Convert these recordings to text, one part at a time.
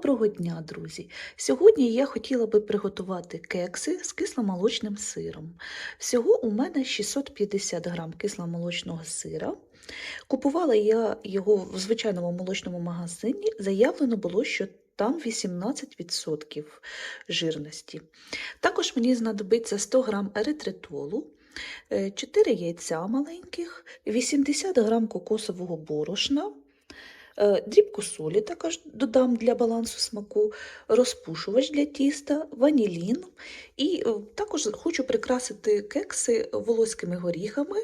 Доброго дня, друзі! Сьогодні я хотіла би приготувати кекси з кисломолочним сиром. Всього у мене 650 грам кисломолочного сира. Купувала я його в звичайному молочному магазині. Заявлено було, що там 18% жирності. Також мені знадобиться 100 грам еритритолу, 4 яйця маленьких, 80 грам кокосового борошна. Е, Дрібку солі також додам для балансу смаку, розпушувач для тіста, ванілін. І е, також хочу прикрасити кекси волоськими горіхами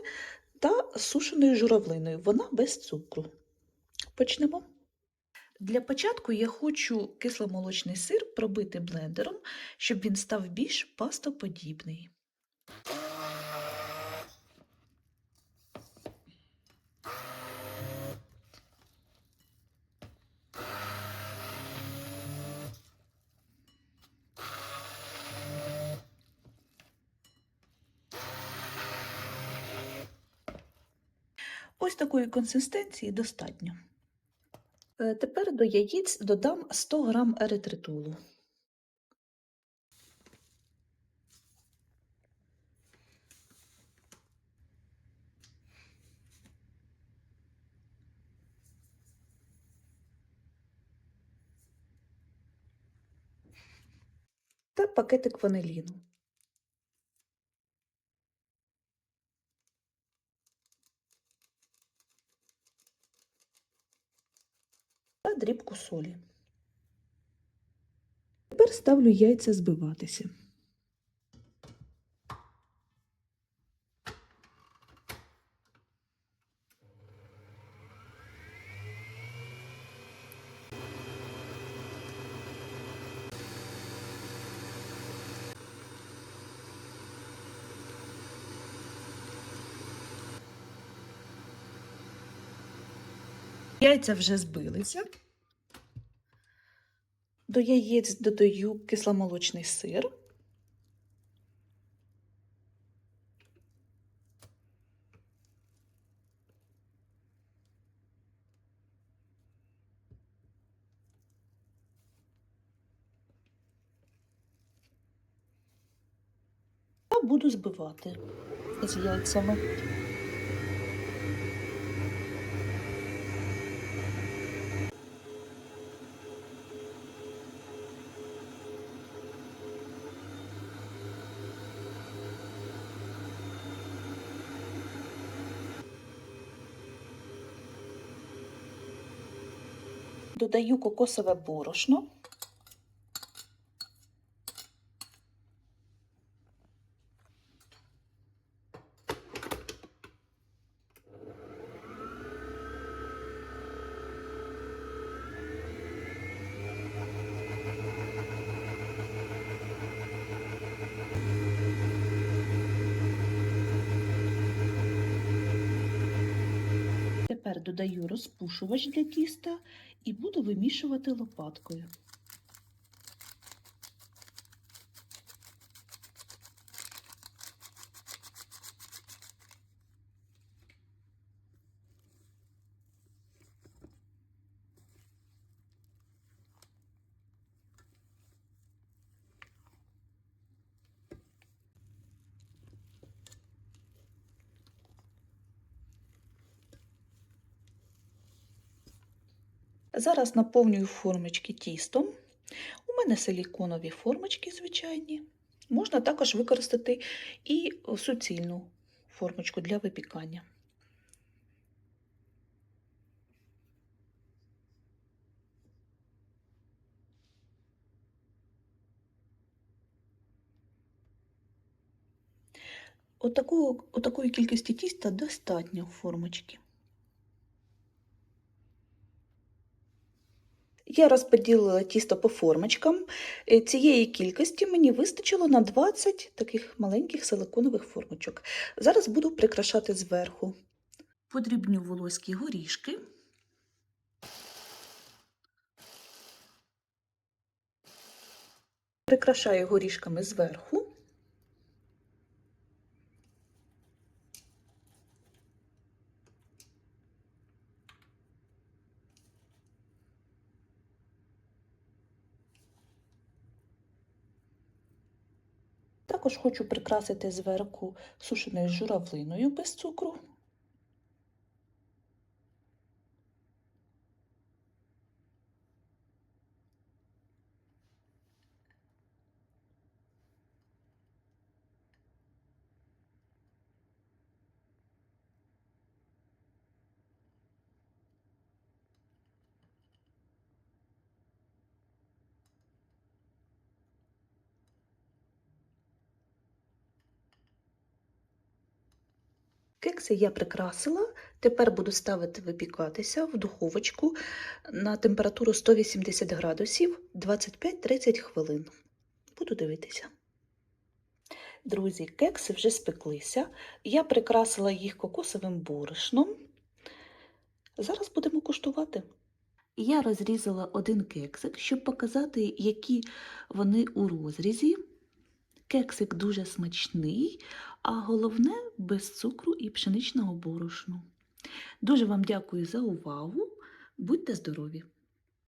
та сушеною журавлиною. Вона без цукру. Почнемо. Для початку я хочу кисломолочний сир пробити блендером, щоб він став більш пастоподібний. Ось такої консистенції достатньо. Е, Тепер до яєць додам 100 г еритритолу. Та пакетик ваниліну. Дрібку солі. Тепер ставлю яйця збиватися. Яйця вже збилися. До яєць додаю кисломолочний сир. Буду збивати з яйцями. Додаю кокосове борошно. Тепер додаю розпушувач для тіста і буду вимішувати лопаткою. Зараз наповнюю формочки тістом. У мене силіконові формочки звичайні. Можна також використати і суцільну формочку для випікання. Отакої кількості тіста достатньо формочки. Я розподілила тісто по формочкам. Е, Цієї кількості мені вистачило на 20 таких маленьких силиконових формочок. Зараз буду прикрашати зверху. Подрібню волоські горішки. Прикрашаю горішками зверху. Також хочу прикрасити зверху сушеною журавлиною без цукру. Кекси я прикрасила. Тепер буду ставити випікатися в духовочку на температуру 180 градусів 25-30 хвилин. Буду дивитися. Друзі, кекси вже спеклися. Я прикрасила їх кокосовим борошном. Зараз будемо куштувати. Я розрізала один кексик, щоб показати, які вони у розрізі. Кексик дуже смачний, а головне без цукру і пшеничного борошну. Дуже вам дякую за увагу. Будьте здорові!